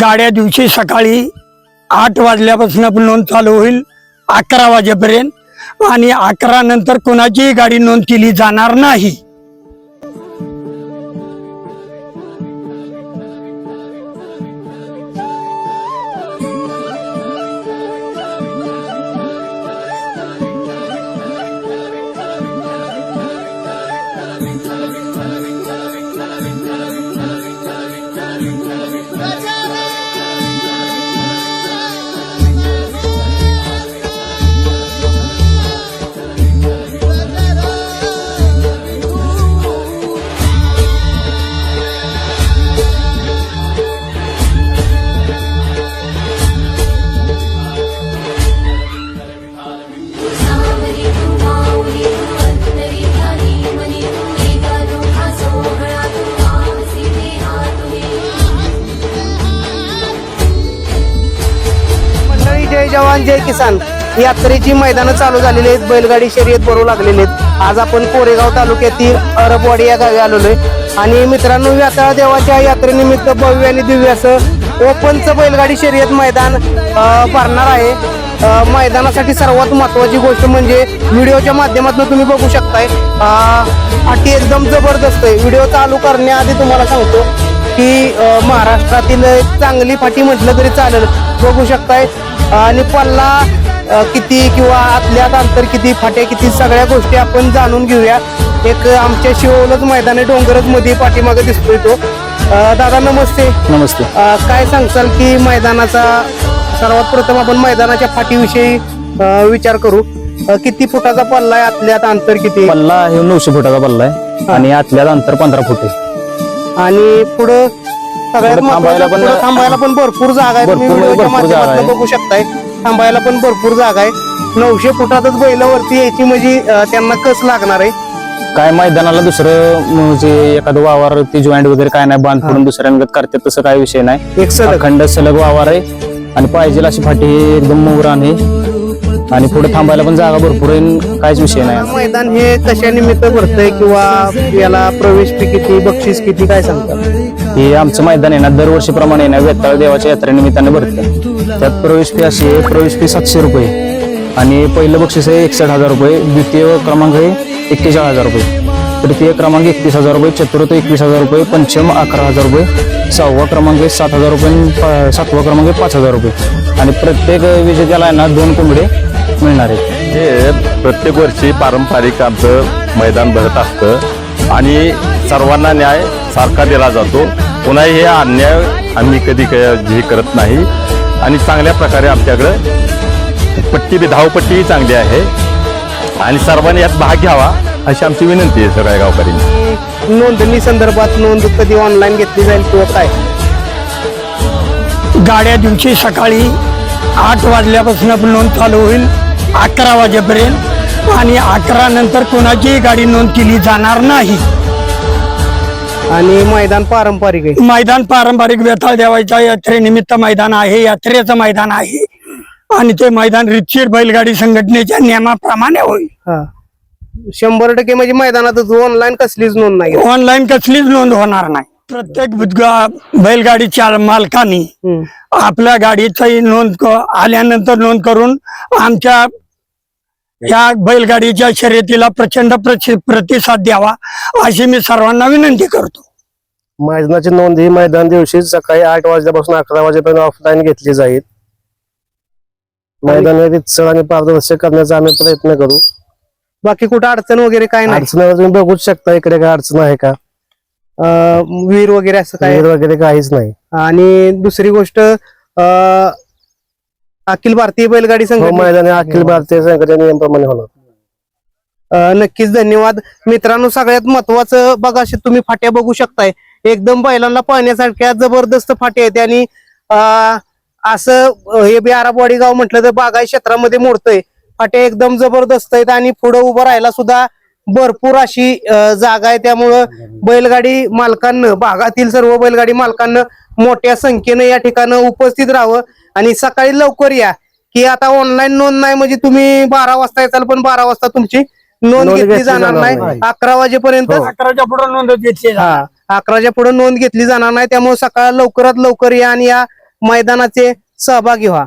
गाड्या दिवशी सकाळी आठ वाजल्यापासून आपण नोंद चालू होईल अकरा वाजेपर्यंत. आणि अकरा नंतर कोणाचीही गाडी नोंद केली जाणार नाही. जवान जय किसान. यात्रेची मैदानं चालू झालेली आहेत. बैलगाडी शर्यत भरू लागलेली आहेत. आज आपण कोरेगाव तालुक्यातील अरबवाडी या गावी आलेलो आहे. आणि मित्रांनो व्याताळ देवाच्या यात्रेनिमित्त भव्य आणि दिव्य असं ओपनचं बैलगाडी शर्यत मैदान भरणार आहे. मैदानासाठी सर्वात महत्वाची गोष्ट म्हणजे व्हिडिओच्या माध्यमातून तुम्ही बघू शकताय. अटी एकदम जबरदस्त आहे. व्हिडिओ चालू करण्याआधी तुम्हाला सांगतो की महाराष्ट्रातील चांगली फाटी म्हटलं तरी चालेल. बघू शकताय. आणि पल्ला किती किंवा आतल्यात अंतर किती फाट्या किती सगळ्या गोष्टी आपण जाणून घेऊया. एक आमच्या शिवलच मैदानी डोंगरच मध्ये पाठीमागे दिसतोय तो. दादा नमस्ते. नमस्ते. काय सांगसाल की मैदानाचा सर्वात प्रथम आपण मैदानाच्या फाटीविषयी विचार करू. किती फुटाचा पल्ला आहे आतल्यात अंतर किती? पल्ला हे नऊशे फुटाचा पल्ला आहे. आणि आतल्यात अंतर पंधरा फूट आहे. आणि पुढं? सगळ्यात पुढं थांबायला महत्त्वाचं, पण- पुढं थांबायला पण भरपूर जागा आहे. तुम्ही भरपूर म्हणजे व्हिडिओच्या भरपूर जागा माध्यमातून आहे. बघू शकताय. थांबायला पण भरपूर जागा आहे. नऊशे फुटातच बैलावरती यायची म्हणजे अं, त्यांना कस लागणार आहे? काय मैदानाला दुसरं म्हणजे एखादं वावर ते जॉईंट वगैरे काय नाही बांध पडून दुसऱ्यांगत करते तसं काय विषय नाही. एक सलग. अखंड सलग वावर आहे. आणि पाहिजे अशी फाटी एकदम मोगरान आहे. आणि पुढे थांबायला पण जागा भरपूर आहे काहीच विषय नाही. मैदान हे कशा निमित्त भरतंय किंवा याला प्रवेश फी किती बक्षीस किती काय सांगतात हे आमचं मैदान आहे ना दरवर्षीप्रमाणे ना वेताळ देवाच्या यात्रेनिमित्ताने भरतं. त्यात प्रवेश फी अशी आहे प्रवेश फी सातशे रुपये. आणि पहिलं बक्षीस आहे एकसष्ट हजार रुपये द्वितीय क्रमांक आहे एक्केचाळीस हजार रुपये. तृतीय क्रमांक एकतीस हजार रुपये चतुर्थ एकवीस हजार रुपये पंचम अकरा हजार रुपये सहावा क्रमांक आहे सात हजार रुपये पा- सातवा क्रमांक आहे पाच हजार रुपये. आणि प्रत्येक विजेत्याला आहे ना दोन कोंबडे मिळणार आहेत. हे प्रत्येक वर्षी पारंपरिक आमचं मैदान भरत असतं. आणि सर्वांना न्याय सारखा दिला जातो. पुन्हा हे अन्याय आम्ही कधी क- हे करत नाही. आणि चांगल्या प्रकारे आमच्याकडं पट्टी बी धावपट्टीही चांगली आहे. आणि सर्वांनी यात भाग घ्यावा अशी आमची विनंती आहे सगळ्या गावकऱ्यांनी. नोंदणी संदर्भात नोंद कधी ऑनलाईन घेतली जाईल किंवा काय? गाड्या दिवशी सकाळी आठ वाजल्यापासून आपण नोंद चालू होईल अकरा वाजेपर्यंत. आणि अकरा नंतर कोणाचीही गाडी नोंद केली जाणार नाही. आणि मैदान पारंपरिक आहे. मैदान पारंपरिक व्यथाळ देवाच्या यात्रेनिमित्त मैदान आहे यात्रेचं मैदान आहे. आणि ते मैदान रितशीर बैलगाडी संघटनेच्या नियमाप्रमाणे होईल. हा. शंभर टक्के म्हणजे मैदानातच ऑनलाईन कसलीच नोंद नाही. ऑनलाईन कसलीच नोंद होणार नाही. प्रत्येक बुधगा- बैलगाडीच्या मालकानी हम्म. आपल्या गाडीची नोंद क- आल्यानंतर नोंद करून आमच्या या बैलगाडीच्या शर्यतीला प्रचंड प्रचि- प्रतिसाद द्यावा अशी मी सर्वांना विनंती करतो. मैदानाची नोंद ही मैदान दिवशी सकाळी आठ वाजल्यापासून अकरा वाजेपर्यंत ऑफलाईन घेतली जाईल. मैदान रितसर आणि पारदर्शक करण्याचा आम्ही प्रयत्न करू. बाकी कुठं अडचण वगैरे काय नाही? अडचण तुम्ही बघूच शकता इकडे काय अडचण आहे का. विहीर वगैरे असं काय? वगैरे काहीच नाही. आणि दुसरी गोष्ट अं, अखिल भारतीय बैलगाडी हो संघटना? मैदान हे. अखिल भारतीय संघटने नियमाप्रमाणे होणार. नक्कीच धन्यवाद. मित्रांनो सगळ्यात महत्वाचं बघा असे तुम्ही फाट्या बघू शकताय. एकदम बैलांना पाहण्यासारख्या जबरदस्त फाट्या आहेत आणि असं हे बी आराबवाडी गाव म्हटलं तर बागाय क्षेत्रामध्ये मोडतंय. फाट्या एकदम जबरदस्त आहेत आणि पुढे उभं राहायला सुद्धा भरपूर अशी जागा आहे. त्यामुळं बैलगाडी मालकांना भागातील सर्व बैलगाडी मालकांना मोठ्या संख्येनं या ठिकाणी उपस्थित राहावं. आणि सकाळी लवकर या की आता ऑनलाईन नोंद नाही म्हणजे तुम्ही बारा वाजता येताल पण बारा वाजता तुमची नोंद घेतली जाणार नाही. अकरा वाजेपर्यंत अकराच्या पुढे नोंद घेतली. हा. अकराच्या पुढे नोंद घेतली जाणार नाही त्यामुळे सकाळ लवकरात लवकर या आणि या मैदानाचे सहभागी व्हा.